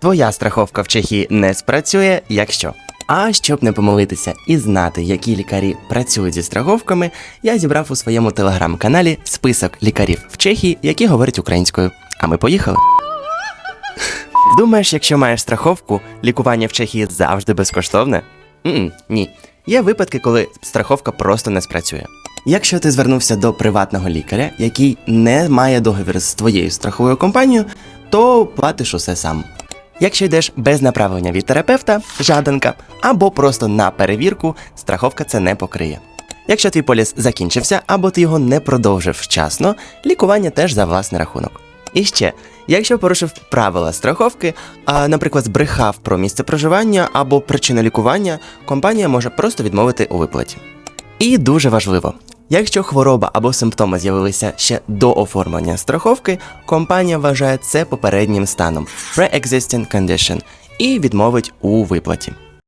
Твоя страховка в Чехії не спрацює, якщо. А щоб не помилитися і знати, які лікарі працюють зі страховками, я зібрав у своєму телеграм-каналі список лікарів в Чехії, які говорять українською. А ми поїхали. Думаєш, якщо маєш страховку, лікування в Чехії завжди безкоштовне? м ні. Є випадки, коли страховка просто не спрацює. Якщо ти звернувся до приватного лікаря, який не має договір з твоєю страховою компанією, то платиш усе сам. Якщо йдеш без направлення від терапевта, жаданка, або просто на перевірку, страховка це не покриє. Якщо твій поліс закінчився або ти його не продовжив вчасно, лікування теж за власний рахунок. І ще, якщо порушив правила страховки, а, наприклад, збрехав про місце проживання або причину лікування, компанія може просто відмовити у виплаті. І дуже важливо, якщо хвороба або симптоми з'явилися ще до оформлення страховки, компанія вважає це попереднім станом pre-existing condition і відмовить у виплаті.